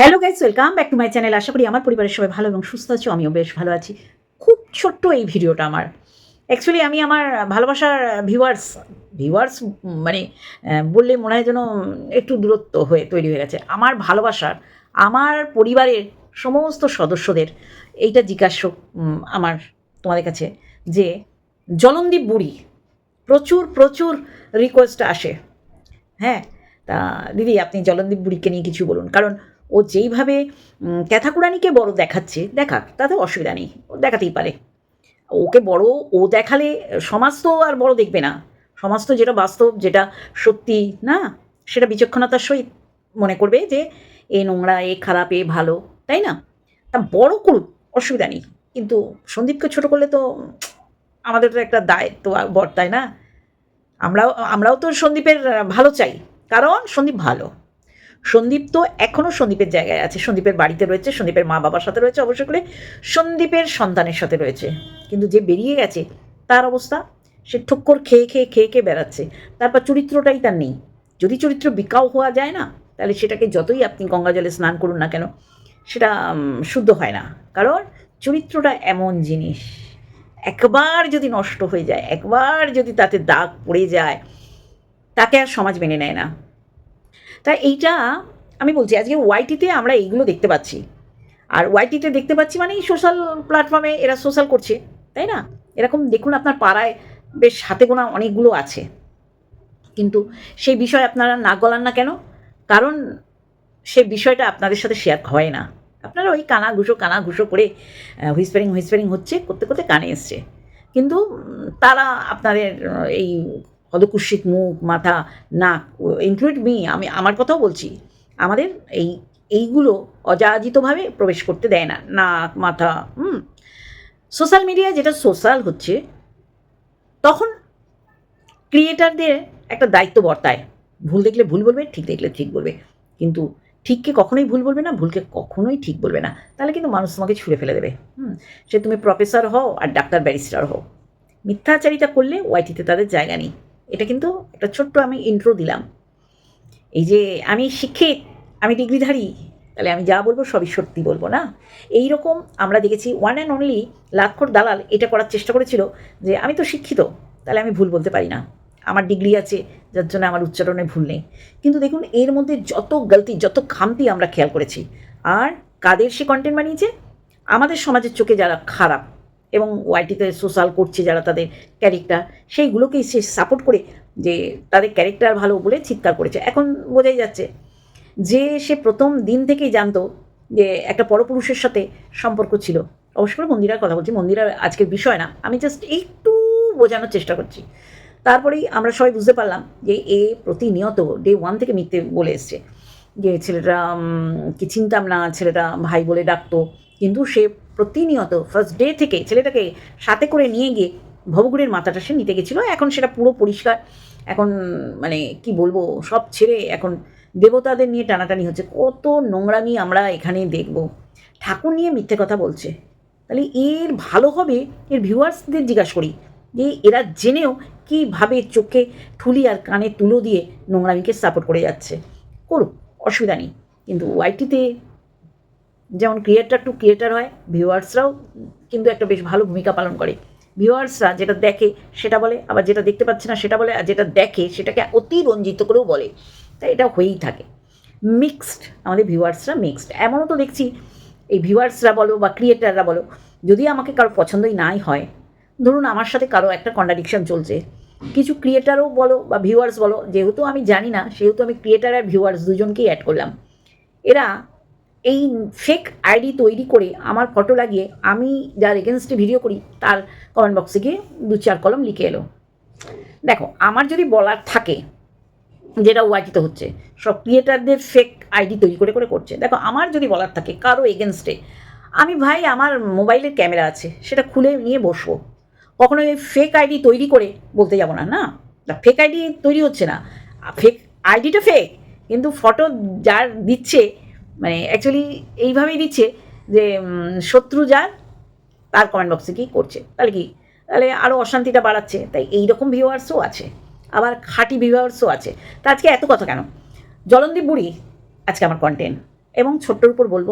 Hello guys welcome back to my channel আশা করি আমার পরিবারের সবাই ভালো এবং সুস্থ আছো, আমিও বেশ ভালো আছি। খুব ছোট্ট এই ভিডিওটা আমার। অ্যাকচুয়ালি আমি আমার ভালোবাসার ভিউয়ার্স ভিউয়ার্স মানে বললে মনে হয় যেন একটু দূরত্ব হয়ে তৈরি হয়ে গেছে। আমার ভালোবাসার, আমার পরিবারের সমস্ত সদস্যদের এইটা জিজ্ঞাসা আমার তোমাদের কাছে যে জলন্দীপ বুড়ি, প্রচুর প্রচুর রিকোয়েস্ট আসে। হ্যাঁ তা, দিদি, আপনি জলন্দীপ বুড়িকে নিয়ে কিছু বলুন। কারণ ও যেইভাবে ক্যাথাকুরানিকে বড় দেখাচ্ছে, দেখা, তাতে অসুবিধা নেই, ও দেখাতেই পারে। ওকে বড়, ও দেখালে সমাজ তো আর বড় দেখবে না। সমাজ তো যেটা বাস্তব, যেটা সত্যি, না? সেটা বিচক্ষণতার সহিত মনে করবে যে, এ নোংরা, এ খারাপ, এ ভালো, তাই না? তা বড় করুক, অসুবিধা নেই। কিন্তু সন্দীপকে ছোট করলে তো আমাদের তো একটা দায়িত্ব বর্তায় না? আমরাও আমরাও তো সন্দীপের, ভালো চাই। কারণ সন্দীপ ভালো। সন্দীপ তো এখনও সন্দীপের জায়গায় আছে। সন্দীপের বাড়িতে রয়েছে, সন্দীপের মা বাবার সাথে রয়েছে, অবশ্য করে সন্দীপের সন্তানের সাথে রয়েছে। কিন্তু যে বেরিয়ে গেছে, তার অবস্থা, সে ঠক্কর খেয়ে খেয়ে খেয়ে খেয়ে বেড়াচ্ছে। তারপর চরিত্রটাই তার নেই। যদি চরিত্র বিকাও হওয়া যায় না, তাহলে সেটাকে যতই আপনি গঙ্গা জলে স্নান করুন না কেন, সেটা শুদ্ধ হয় না। কারণ চরিত্রটা এমন জিনিস, একবার যদি নষ্ট হয়ে যায়, একবার যদি তাতে দাগ পড়ে যায়, তাকে আর সমাজ মেনে নেয় না। তা এইটা আমি বলছি, আজকে ওয়াইটিতে আমরা এইগুলো দেখতে পাচ্ছি। আর ওয়াইটিতে দেখতে পাচ্ছি মানে সোশ্যাল প্ল্যাটফর্মে এরা সোশ্যাল করছে, তাই না? এরকম দেখুন আপনার পাড়ায় বেশ হাতে গোনা অনেকগুলো আছে। কিন্তু সেই বিষয় আপনারা না গলান না কেন? কারণ সে বিষয়টা আপনাদের সাথে শেয়ার হয় না। আপনারা ওই কানা ঘুষো কানা ঘুষো করে হুইসপারিং হুইসপারিং হচ্ছে, করতে করতে কানে এসছে। কিন্তু তারা আপনাদের এই পদকুৎসিত মুখ, মাথা, নাক ইনক্লুড মি আমি আমার কথাও বলছি। আমাদের এই, এইগুলো অযাচিতভাবে প্রবেশ করতে দেয় না। নাক, মাথা, হুম। সোশ্যাল মিডিয়ায় যেটা সোশ্যাল হচ্ছে, তখন ক্রিয়েটারদের একটা দায়িত্ব বর্তায়। ভুল দেখলে ভুল বলবে, ঠিক দেখলে ঠিক বলবে। কিন্তু ঠিককে কখনোই ভুল বলবে না, ভুলকে কখনোই ঠিক বলবে না। তাহলে কিন্তু মানুষ তোমাকে ছুঁড়ে ফেলে দেবে। হুম। সে তুমি প্রফেসর হও আর ডাক্তার ব্যারিস্টার হও। মিথ্যাচারিতা করলে ওয়াইটিতে তাদের জায়গা নেই। এটা কিন্তু একটা ছোট্ট আমি ইন্ট্রো দিলাম। এই যে আমি শিক্ষিত আমি ডিগ্রিধারী, তাহলে আমি যা বলব সবই সত্যি বলব না? এই রকম আমরা দেখেছি ওয়ান অ্যান্ড অনলি লাক্ষর দালাল এটা করার চেষ্টা করেছিল যে আমি তো শিক্ষিত, তাহলে আমি ভুল বলতে পারি না। আমার ডিগ্রি আছে, যার জন্য আমার উচ্চারণে ভুল নেই। কিন্তু দেখুন, এর মধ্যে যত গলতি, যত খামতি আমরা খেয়াল করেছি। আর কাদের সে কন্টেন্ট বানিয়েছে? আমাদের সমাজের চোখে যারা খারাপ এবং ওয়াইটিতে সোশ্যাল করছে যারা তাদের ক্যারেক্টার সেইগুলোকেই সে সাপোর্ট করে যে তাদের ক্যারেক্টার ভালো বলে চিৎকার করেছে। এখন বোঝাই যাচ্ছে যে সে প্রথম দিন থেকেই জানতো যে একটা পরপুরুষের সাথে সম্পর্ক ছিল। অবশ্য করে মন্দিরার কথা বলছি, মন্দিরার আজকের বিষয় না, আমি জাস্ট একটু বোঝানোর চেষ্টা করছি। তারপরেই আমরা সবাই বুঝতে পারলাম যে এ প্রতিনিয়ত ডে ওয়ান থেকে মিথ্যে বলে এসছে। যে ছেলেটা কি চিনতাম না ছেলেটা ভাই বলে ডাকতো, কিন্তু সে প্রতিনিয়ত ফার্স্ট ডে থেকে ছেলেটাকে সাথে করে নিয়ে গিয়ে ভবগুড়ের মাথাটা সে নিতে গেছিল। এখন সেটা পুরো পরিষ্কার। এখন মানে কি বলব, সব ছেড়ে এখন দেবতাদের নিয়ে টানাটানি হচ্ছে। কত নোংরামি আমরা এখানে দেখব। ঠাকুর নিয়ে মিথ্যে কথা বলছে। তাহলে এর ভালো হবে, এর ভিউয়ার্সদের জিজ্ঞাসা করি যে এরা জেনেও কীভাবে চোখে ঠুলি আর কানে তুলো দিয়ে নোংরামিকে সাপোর্ট করে যাচ্ছে। করুক, অসুবিধা নেই। কিন্তু ওয়াইটিতে যেমন ক্রিয়েটার টু ক্রিয়েটার হয় ভিউয়ার্সরাও কিন্তু একটা বেশ ভালো ভূমিকা পালন করে। ভিউয়ার্সরা যেটা দেখে, সেটা বলে, আবার যেটা দেখতে পাচ্ছে না, সেটা বলে, আর যেটা দেখে, সেটাকে অতি রঞ্জিত করেও বলে। তাই এটা হয়েই থাকে। মিক্সড আমাদের ভিউয়ার্সরা মিক্সড এমনও তো দেখছি, এই ভিউয়ার্সরা বলো বা ক্রিয়েটাররা বলো, যদি আমাকে কারও পছন্দই নাই হয়, ধরুন আমার সাথে কারও একটা কন্ট্রাডিকশন চলছে, কিছু ক্রিয়েটারও বলো বা ভিউয়ার্স বলো, যেহেতু আমি জানি না, সেহেতু আমি ক্রিয়েটার আর ভিউয়ার্স দুজনকেই অ্যাড করলাম। এরা এই ফেক আইডি তৈরি করে আমার ফটো লাগিয়ে আমি যার এগেনস্টে ভিডিও করি, তার কমেন্ট বক্সে গিয়ে দু চার কলম লিখে এলো। দেখো, আমার যদি বলার থাকে যেটা ওয়াইটিতে হচ্ছে, সব ক্রিয়েটারদের ফেক আইডি তৈরি করে করে করছে। দেখো, আমার যদি বলার থাকে কারও এগেনস্টে আমি ভাই আমার মোবাইলের ক্যামেরা আছে, সেটা খুলে নিয়ে বসবো। কখনো এই ফেক আইডি তৈরি করে বলতে যাব না না? ফেক আইডি তৈরি হচ্ছে না। ফেক আইডিটা ফেক কিন্তু ফটো যার দিচ্ছে মানে অ্যাকচুয়ালি এইভাবেই দিচ্ছে যে শত্রু যার, তার কমেন্ট বক্সে কি করছে। তাহলে কি? তাহলে আরও অশান্তিটা বাড়াচ্ছে। তাই এইরকম ভিউয়ার্সও আছে। আবার খাঁটি ভিউয়ার্সও আছে। তা আজকে এত কথা কেন? জলন্দীপ বুড়ি আজকে আমার কন্টেন্ট এবং ছোট্টর উপর বলব,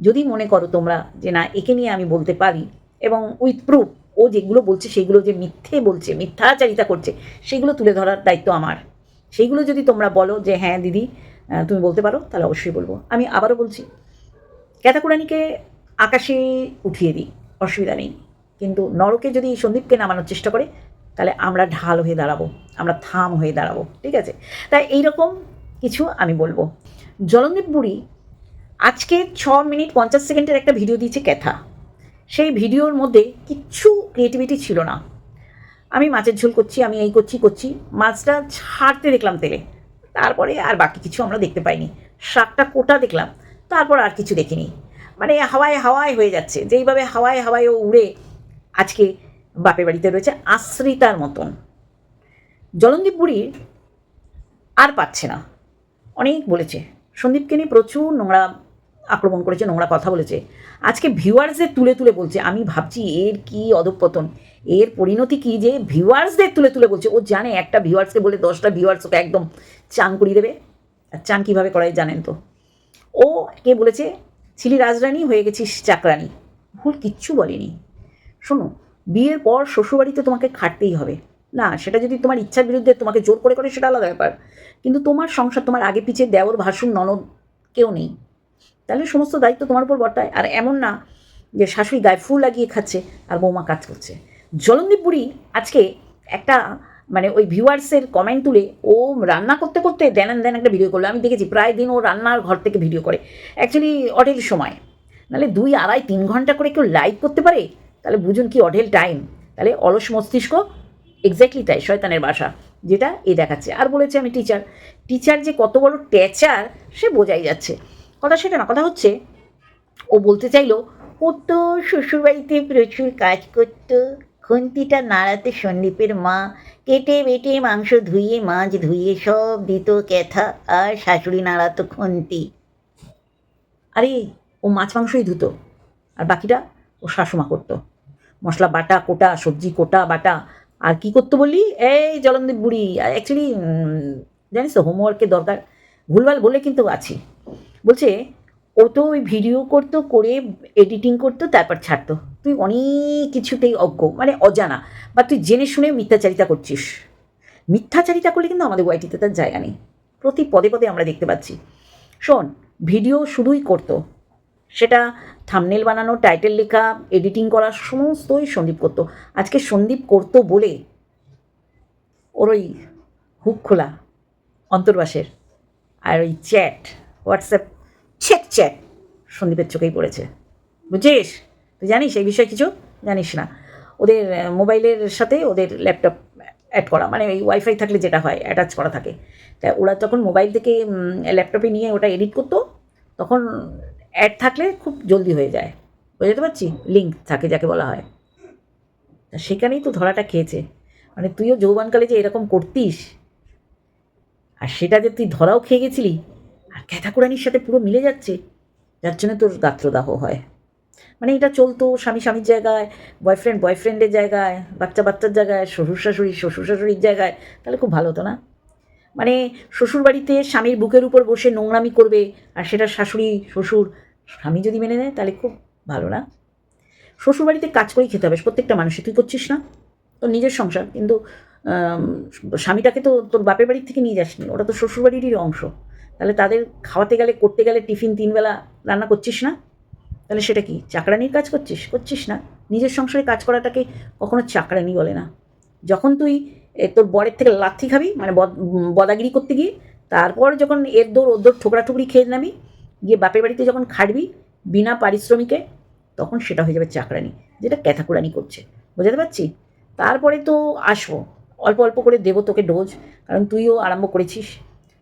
যদি মনে করো তোমরা যে না, একে নিয়ে আমি বলতে পারি এবং উইথ প্রুফ ও যেগুলো বলছে সেগুলো যে মিথ্যে বলছে, মিথ্যাচারিতা করছে, সেগুলো তুলে ধরার দায়িত্ব আমার। সেইগুলো যদি তোমরা বলো যে হ্যাঁ দিদি তুমি বলতে পারো, তাহলে অবশ্যই বলব। আমি আবারও বলছি, ক্যাতাকুরানিকে আকাশে উঠিয়ে দিই, অসুবিধা নেই। কিন্তু নরকে যদি সন্দীপকে নামানোর চেষ্টা করে, তাহলে আমরা ঢাল হয়ে দাঁড়াবো, আমরা থাম হয়ে দাঁড়াবো, ঠিক আছে? তাই এইরকম কিছু আমি বলব। জলন্দীপ বুড়ি আজকে ছ মিনিট পঞ্চাশ সেকেন্ডের একটা ভিডিও দিয়েছে ক্যাথা। সেই ভিডিওর মধ্যে কিচ্ছু ক্রিয়েটিভিটি ছিল না। আমি মাছের ঝোল করছি, আমি এই করছি করছি, মাছটা ছাড়তে দেখলাম তেলে। তারপরে আর বাকি কিছু আমরা দেখতে পাইনি। শাকটা কোটা দেখলাম, তারপর আর কিছু দেখিনি। মানে হাওয়ায় হাওয়ায় হয়ে যাচ্ছে। যেইভাবে হাওয়ায় হাওয়ায় ও উড়ে আজকে বাপের বাড়িতে রয়েছে আশ্রিতার মতন। জলন্দীপ বুড়ি আর পাচ্ছে না। অনেক বলেছে। সন্দীপকে নিয়ে প্রচুর নোংরা আক্রমণ করেছে, নোংরা কথা বলেছে। আজকে ভিউয়ার্সদের তুলে তুলে বলছে, আমি ভাবছি এর কি অধঃপতন। এর পরিণতি কি যে ভিউয়ার্সদের তুলে তুলে বলছে? ও জানে একটা ভিউয়ার্সকে বলে দশটা ভিউয়ার্স ওকে একদম চান করিয়ে দেবে। আর চান কীভাবে করাই জানেন তো? ও কে বলেছে? ছিলি রাজরানী, হয়ে গেছিস চাকরানি। ভুল কিচ্ছু বলেনি। শোনো, বিয়ের পর শ্বশুরবাড়িতে তোমাকে খাটতেই হবে। না, সেটা যদি তোমার ইচ্ছার বিরুদ্ধে তোমাকে জোর করে করে সেটা আলাদা ব্যাপার। কিন্তু তোমার সংসার, তোমার আগে পিছে দেওর, ভাসুর, ননদ কেউ নেই। তাহলে সমস্ত দায়িত্ব তোমার উপর বর্তায়। আর এমন না যে শাশুড়ি গায়ে ফুল লাগিয়ে খাচ্ছে আর বৌমা কাজ করছে। জলন্দীপ বুড়ি আজকে একটা মানে ওই ভিউয়ার্সের কমেন্ট তুলে ও রান্না করতে করতে দেন দেন একটা ভিডিও করল। আমি দেখেছি প্রায় দিন ও রান্নার ঘর থেকে ভিডিও করে। অ্যাকচুয়ালি অঢেল সময়। নাহলে দুই আড়াই তিন ঘণ্টা করে কেউ লাইভ করতে পারে? তাহলে বুঝুন কি অঢেল টাইম তাহলে অলস মস্তিষ্ক এক্স্যাক্টলি তাই, শয়তানের বাসা, যেটা এ দেখাচ্ছে। আর বলেছে আমি টিচার টিচার যে কত বড় ট্যাচার সে বোঝাই যাচ্ছে। কথা সেটা না, কথা হচ্ছে, ও বলতে চাইলো, ও তো শ্বশুরবাড়িতে প্রচুর কাজ করতো। খুন্তিটা নাড়াতে সন্দীপের মা, কেটে বেটে মাংস ধুইয়ে মাছ ধুইয়ে সব দিত ক্যাথা আর শাশুড়ি নাড়াতো খুন্তি। আরে, ও মাছ মাংসই ধুতো। আর বাকিটা ও শাশুমা করতো। মশলা বাটা, কোটা, সবজি কোটা, বাটা। আর কি করতো বললি? এই জলন্দীপ বুড়ি অ্যাকচুয়ালি জানিস তো হোমওয়ার্কের দরকার। ভুলভাল বলে কিন্তু আছি। বলছে, ও তো ওই ভিডিও করতো, করে এডিটিং করতো, তারপর ছাড়তো। তুই অনেক কিছুতেই অজ্ঞ মানে অজানা, বা তুই জেনে শুনে মিথ্যাচারিতা করছিস। মিথ্যাচারিতা করলে কিন্তু আমাদের ওয়াইটিতে তার জায়গা নেই। প্রতি পদে পদে আমরা দেখতে পাচ্ছি। শোন, ভিডিও শুধুই করতো। সেটা থামনেল বানানো, টাইটেল লেখা, এডিটিং করা, সমস্তই সন্দীপ করতো। আজকে সন্দীপ করতো বলে ওর ওই হুক খোলা, অন্তর্বাসের, আর ওই চ্যাট, হোয়াটসঅ্যাপ চেক চ্যাট সন্দীপের চোখেই পড়েছে। বুঝছিস? তুই জানিস, এই বিষয়ে কিছু জানিস না। ওদের মোবাইলের সাথে ওদের ল্যাপটপ অ্যাড করা মানে ওই ওয়াইফাই থাকলে যেটা হয় অ্যাটাচ করা থাকে। তা ওরা তখন মোবাইল থেকে ল্যাপটপে নিয়ে ওটা এডিট করতো, তখন অ্যাড থাকলে খুব জলদি হয়ে যায়। বুঝতে পারছি? লিঙ্ক থাকে যাকে বলা হয়। তা সেখানেই তো ধরাটা খেয়েছে। মানে তুইও যৌবনকালে যে এরকম করতিস, আর সেটা যে তুই ধরাও খেয়ে গেছিলি, আর ক্যাথাকুরানির সাথে পুরো মিলে যাচ্ছে, যার জন্য তোর গাত্রদাহ হয়। মানে এটা চলতো স্বামী স্বামীর জায়গায় বয়ফ্রেন্ড বয়ফ্রেন্ডের জায়গায়, বাচ্চা বাচ্চার জায়গায়, শ্বশুর শাশুড়ি শ্বশুর শাশুড়ির জায়গায়, তাহলে খুব ভালো হতো না? মানে শ্বশুর বাড়িতে স্বামীর বুকের উপর বসে নোংরামি করবে আর সেটা শাশুড়ি, শ্বশুর, স্বামী যদি মেনে নেয় তাহলে খুব ভালো না? শ্বশুর বাড়িতে কাজ করেই খেতে হবে, প্রত্যেকটা মানুষই তুই করছিস না? তোর নিজের সংসার, কিন্তু স্বামীটাকে তো তোর বাপের বাড়ির থেকে নিয়ে যাসনি, ওটা তো শ্বশুর বাড়িরই অংশ। তাহলে তাদের খাওয়াতে গেলে, করতে গেলে টিফিন তিনবেলা রান্না করছিস না? তাহলে সেটা কি? চাকরানির কাজ করছিস? করছিস না। নিজের সংসারে কাজ করাটাকে কখনো চাকরানি বলে না। যখন তুই তোর বরের থেকে লাথি খাবি মানে বদ- বদাগিরি করতে গিয়ে, তারপর যখন এর দৌড়, ওর দৌড় ঠোকরা ঠুকরি খেয়ে নামি গিয়ে বাপের বাড়িতে যখন খাটবি, বিনা পারিশ্রমিকে, তখন সেটা হয়ে যাবে চাকরানি, যেটা ক্যাথাকুরানি করছে। বোঝাতে পারছি? তারপরে তো আসব। অল্প অল্প করে দেবো তোকে ডোজ, কারণ তুইও আরম্ভ করেছিস।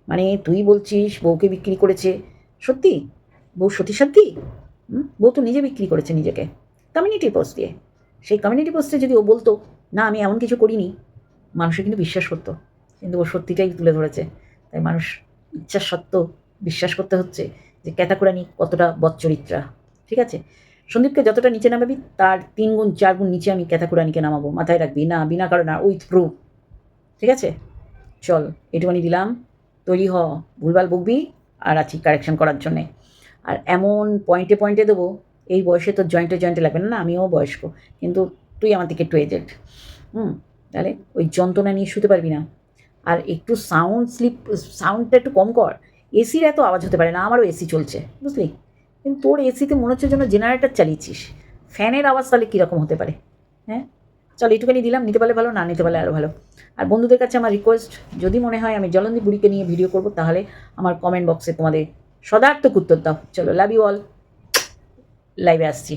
মানে তুই বলছিস বউকে বিক্রি করেছে। সত্যি? বউ সতী সত্যি? বউ তো নিজে বিক্রি করেছে নিজেকে। কমিউনিটি পোস্ট দিয়ে। সেই কমিউনিটি পোস্টে যদি ও বলতো, না, আমি এমন কিছু করিনি। মানুষে কিন্তু বিশ্বাস করতো। কিন্তু ও সত্যিটাই তুলে ধরেছে। তাই মানুষ ইচ্ছা সত্ত্বেও বিশ্বাস করতে হচ্ছে যে ক্যাতাকুরানি কতটা বচ্চরিত্রা। ঠিক আছে? সন্দীপকে যতটা নিচে নামাবি, তার তিন গুণ, চার গুণ নিচে আমি ক্যাতাকুরানিকে নামাবো। মাথায় রাখবি। না, বিনা কারণে উইথ প্রুফ। ঠিক আছে? চল এটুখানি দিলাম। তৈরি হ। ভুলভাল বকবি। আর আছি কারেকশন করার জন্যে। আর এমন পয়েন্টে পয়েন্টে দেবো, এই বয়সে তো জয়েন্টে জয়েন্টে লাগবে। না না, আমিও বয়স্ক, কিন্তু তুই আমার থেকে একটু এজেড হুম, তাহলে ওই যন্ত্রণা নিয়ে শুতে পারবি না। আর একটু সাউন্ড স্লিপ সাউন্ডটা একটু কম কর। এসির এত আওয়াজ হতে পারে না, আমারও এসি চলছে, বুঝলি? কিন্তু তোর এসিতে মনে হচ্ছে যেন জেনারেটার চালিয়েছিস। ফ্যানের আওয়াজ তাহলে কীরকম হতে পারে? হ্যাঁ? চল এইটুখানি দিলাম, নিতে পারলে ভালো, না নিতে পারলে আরও ভালো। আর বন্ধুদের কাছে আমার রিকোয়েস্ট যদি মনে হয় আমি জলন্দি বুড়িকে নিয়ে ভিডিও করব, তাহলে আমার কমেন্ট বক্সে তোমাদের সদার্থক উত্তর দাও। চলো লাভ ইউ অল লাইভে আসছি।